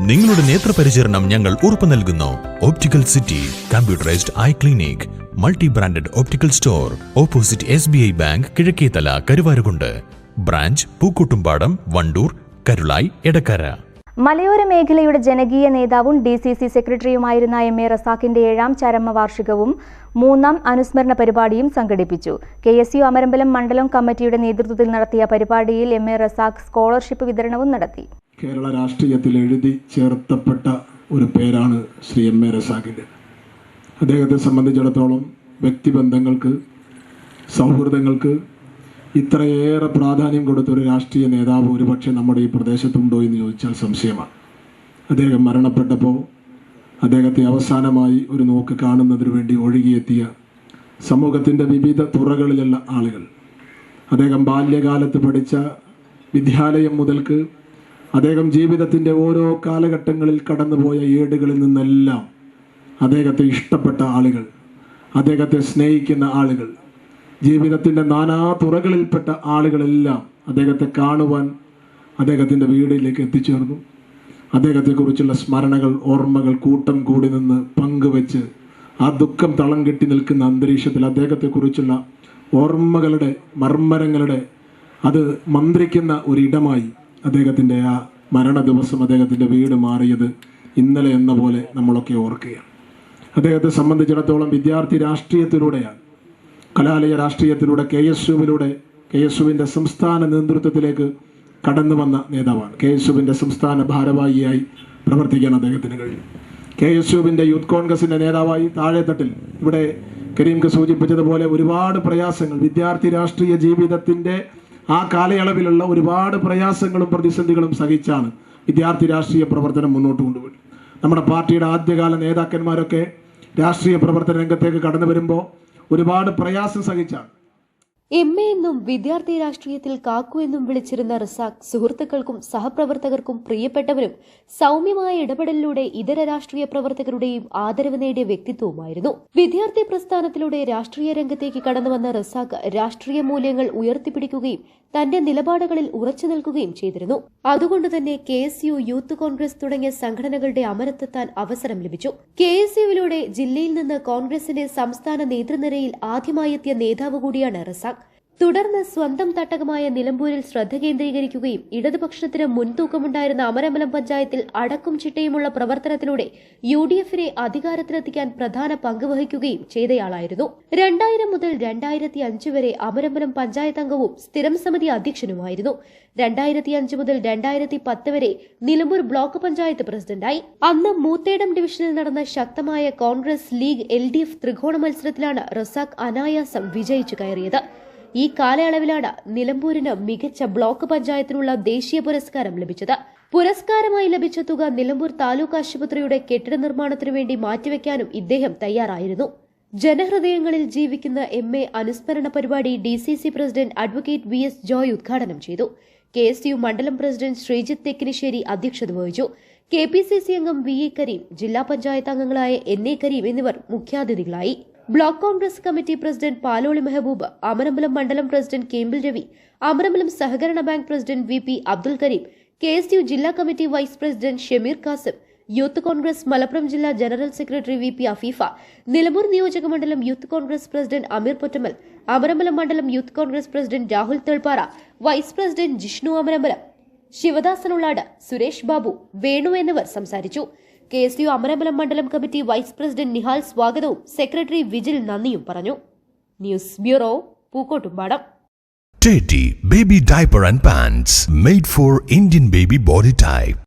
നിങ്ങളുടെ നേത്രപരിചരണം ഞങ്ങൾ ഉറപ്പു നൽകുന്നു. Optical city computerised eye clinic multi branded optical store opposite S B I bank Kizhakkethala Karuvarakundu branch Pookkottumpadam Wandoor Karulai Edakkara മലയോര മേഖലയുടെ ജനകീയ നേതാവും ഡി സി സി സെക്രട്ടറിയുമായിരുന്ന എം എ റസാഖിന്റെ ഏഴാം ചരമവാർഷികവും മൂന്നാം അനുസ്മരണ പരിപാടിയും സംഘടിപ്പിച്ചു. കെ എസ് യു അമരമ്പലം മണ്ഡലം കമ്മിറ്റിയുടെ നേതൃത്വത്തിൽ നടത്തിയ പരിപാടിയിൽ എം എ റസാഖ് സ്കോളർഷിപ്പ് വിതരണവും നടത്തി. കേരള രാഷ്ട്രീയത്തിൽ എഴുതി ചേർത്തപ്പെട്ട ഒരു പേരാണ് ശ്രീ എം എ റസാഖിന്റെ അദ്ദേഹത്തെ സംബന്ധിച്ചിടത്തോളം വ്യക്തിബന്ധങ്ങൾക്ക് സൗഹൃദങ്ങൾക്ക് ഇത്രയേറെ പ്രാധാന്യം കൊടുത്ത ഒരു രാഷ്ട്രീയ നേതാവ് ഒരുപക്ഷെ നമ്മുടെ ഈ പ്രദേശത്തുണ്ടോ എന്ന് ചോദിച്ചാൽ സംശയമാണ്. അദ്ദേഹം മരണപ്പെട്ടപ്പോൾ അദ്ദേഹത്തെ അവസാനമായി ഒരു നോക്ക് കാണുന്നതിന് വേണ്ടി ഒഴുകിയെത്തിയ സമൂഹത്തിന്റെ വിവിധ തുറകളിലുള്ള ആളുകൾ. അദ്ദേഹം ബാല്യകാലത്ത് പഠിച്ച വിദ്യാലയം മുതൽക്ക് അദ്ദേഹം ജീവിതത്തിന്റെ ഓരോ കാലഘട്ടങ്ങളിൽ കടന്നുപോയ ഏടുകളിൽ നിന്നെല്ലാം അദ്ദേഹത്തെ ഇഷ്ടപ്പെട്ട ആളുകൾ അദ്ദേഹത്തെ സ്നേഹിക്കുന്ന ആളുകൾ ജീവിതത്തിന്റെ നാനാ തുറകളിൽപ്പെട്ട ആളുകളെല്ലാം അദ്ദേഹത്തെ കാണുവാൻ അദ്ദേഹത്തിന്റെ വീടിലേക്ക് എത്തിച്ചേർന്നു. അദ്ദേഹത്തെക്കുറിച്ചുള്ള സ്മരണകൾ ഓർമ്മകൾ കൂട്ടം കൂടി നിന്ന് പങ്കുവെച്ച് ആ ദുഃഖം തളം കെട്ടി നിൽക്കുന്ന അന്തരീക്ഷത്തിൽ അദ്ദേഹത്തെക്കുറിച്ചുള്ള ഓർമ്മകളുടെ മർമ്മരങ്ങളുടെ അത് മന്ത്രിക്കുന്ന ഒരിടമായി അദ്ദേഹത്തിന്റെ ആ മരണ ദിവസം അദ്ദേഹത്തിന്റെ വീട് മാറിയത് ഇന്നലെ എന്ന പോലെ നമ്മളൊക്കെ ഓർക്കുകയാണ്. അദ്ദേഹത്തെ സംബന്ധിച്ചിടത്തോളം വിദ്യാർത്ഥി രാഷ്ട്രീയത്തിലൂടെയാണ്. കലാലയ രാഷ്ട്രീയത്തിലൂടെ കെ എസ് യുവിലൂടെ കെ എസ് യുവിന്റെ സംസ്ഥാന നേതൃത്വത്തിലേക്ക് കടന്നു വന്ന നേതാവാണ്. കെ എസ് യുവിന്റെ സംസ്ഥാന ഭാരവാഹിയായി പ്രവർത്തിക്കാൻ അദ്ദേഹത്തിന് കഴിഞ്ഞു. കെ എസ് യുവിന്റെ യൂത്ത് കോൺഗ്രസിന്റെ നേതാവായി താഴെത്തട്ടിൽ ഇവിടെ കരീംക്ക് സൂചിപ്പിച്ചതുപോലെ ഒരുപാട് പ്രയാസങ്ങൾ. വിദ്യാർത്ഥി രാഷ്ട്രീയ ജീവിതത്തിന്റെ ആ കാലയളവിലുള്ള ഒരുപാട് പ്രയാസങ്ങളും പ്രതിസന്ധികളും സഹിച്ചാണ് വിദ്യാർത്ഥി രാഷ്ട്രീയ പ്രവർത്തനം മുന്നോട്ട് കൊണ്ടുപോയി. നമ്മുടെ പാർട്ടിയുടെ ആദ്യകാല നേതാക്കന്മാരൊക്കെ രാഷ്ട്രീയ പ്രവർത്തന രംഗത്തേക്ക് കടന്നു വരുമ്പോൾ ഒരുപാട് പ്രയാസം സഹിച്ചാണ്. എം എ എന്നും വിദ്യാർത്ഥി രാഷ്ട്രീയത്തിൽ കാക്കു എന്നും വിളിച്ചിരുന്ന റസാഖ് സുഹൃത്തുക്കൾക്കും സഹപ്രവർത്തകർക്കും പ്രിയപ്പെട്ടവരും സൗമ്യമായ ഇടപെടലിലൂടെ ഇതര രാഷ്ട്രീയ പ്രവർത്തകരുടെയും ആദരവ് നേടിയ വ്യക്തിത്വവുമായിരുന്നു. വിദ്യാർത്ഥി പ്രസ്ഥാനത്തിലൂടെ രാഷ്ട്രീയ രംഗത്തേക്ക് കടന്നുവന്ന റസാഖ് രാഷ്ട്രീയ മൂല്യങ്ങൾ ഉയർത്തിപ്പിടിക്കുകയും തന്റെ നിലപാടുകളിൽ ഉറച്ചു നിൽക്കുകയും ചെയ്തിരുന്നു. അതുകൊണ്ടുതന്നെ K S U youth Congress തുടങ്ങിയ സംഘടനകളുടെ അമരത്തെത്താൻ അവസരം ലഭിച്ചു. കെ എസ് യുവിലൂടെ ജില്ലയിൽ നിന്ന് കോൺഗ്രസിന്റെ സംസ്ഥാന നേതൃനിരയിൽ ആദ്യമായി എത്തിയ നേതാവ് കൂടിയാണ് റസാഖ്. തുടർന്ന് സ്വന്തം തട്ടകമായ നിലമ്പൂരിൽ ശ്രദ്ധ കേന്ദ്രീകരിക്കുകയും ഇടതുപക്ഷത്തിന് മുൻതൂക്കമുണ്ടായിരുന്ന അമരമലം പഞ്ചായത്തിൽ അടക്കും ചിട്ടയുമുള്ള പ്രവർത്തനത്തിലൂടെ യു ഡി എഫിനെ അധികാരത്തിലെത്തിക്കാൻ പ്രധാന പങ്ക് വഹിക്കുകയും ചെയ്തയാളായിരുന്നു. രണ്ടായിരം മുതൽ രണ്ടായിരത്തി അഞ്ച് വരെ അമരമ്പലം പഞ്ചായത്ത് അംഗവും സ്ഥിരം സമിതി അധ്യക്ഷനുമായിരുന്നു. രണ്ടായിരത്തി അഞ്ച് മുതൽ രണ്ടായിരത്തി പത്ത് വരെ നിലമ്പൂർ ബ്ലോക്ക് പഞ്ചായത്ത് പ്രസിഡന്റായി. അന്ന് മൂത്തേടം ഡിവിഷനിൽ നടന്ന ശക്തമായ കോൺഗ്രസ് ലീഗ് എൽ ത്രികോണ മത്സരത്തിലാണ് റസാഖ് അനായാസം വിജയിച്ചു കയറിയത്. ഈ കാലയളവിലാണ് നിലമ്പൂരിന് മികച്ച ബ്ലോക്ക് പഞ്ചായത്തിനുള്ള ദേശീയ പുരസ്കാരം ലഭിച്ചത്. പുരസ്കാരമായി ലഭിച്ച തുക നിലമ്പൂർ താലൂക്ക് ആശുപത്രിയുടെ കെട്ടിട നിർമ്മാണത്തിനു വേണ്ടി മാറ്റിവെക്കാനും ഇദ്ദേഹം തയ്യാറായിരുന്നു. ജനഹൃദയങ്ങളിൽ ജീവിക്കുന്ന എം. എ. അനുസ്മരണ പരിപാടി D C C president advocate V S Joy ഉദ്ഘാടനം ചെയ്തു. കെ. എസ്. യു മണ്ഡലം പ്രസിഡന്റ് ശ്രീജിത്ത് തെക്കിനിശ്ശേരി അധ്യക്ഷത വഹിച്ചു. കെ. പി. സി. സി അംഗം വി. എ. കരീം ജില്ലാ പഞ്ചായത്ത് അംഗങ്ങളായ എൻ. എ. കരീം എന്നിവർ മുഖ്യാതിഥികളായി. Block Congress committee president Paloli Mehboob Amarambalam മണ്ഡലം പ്രസിഡന്റ് കേമ്പിൽ രവി അമരമ്പലം സഹകരണ bank president V P Abdul Kareem K S U ജില്ലാ committee vice president Shameer Kasim youth Congress Malappuram ജില്ലാ general secretary V P Afeefa Nilambur നിയോജക മണ്ഡലം youth Congress president Ameer Pottamal Amarambalam മണ്ഡലം youth Congress president Rahul Thelppara vice president Jishnu Amarambalam ശിവദാസനുള്ളാട് Suresh Babu Venu എന്നിവർ സംസാരിച്ചു. K S U Amarambalam മണ്ഡലം committee vice president Nihal സ്വാഗതവും secretary Vijil നന്ദിയും പറഞ്ഞു news bureau Pookkottumpadam Teddy Baby Diaper and Pants made for Indian baby body type.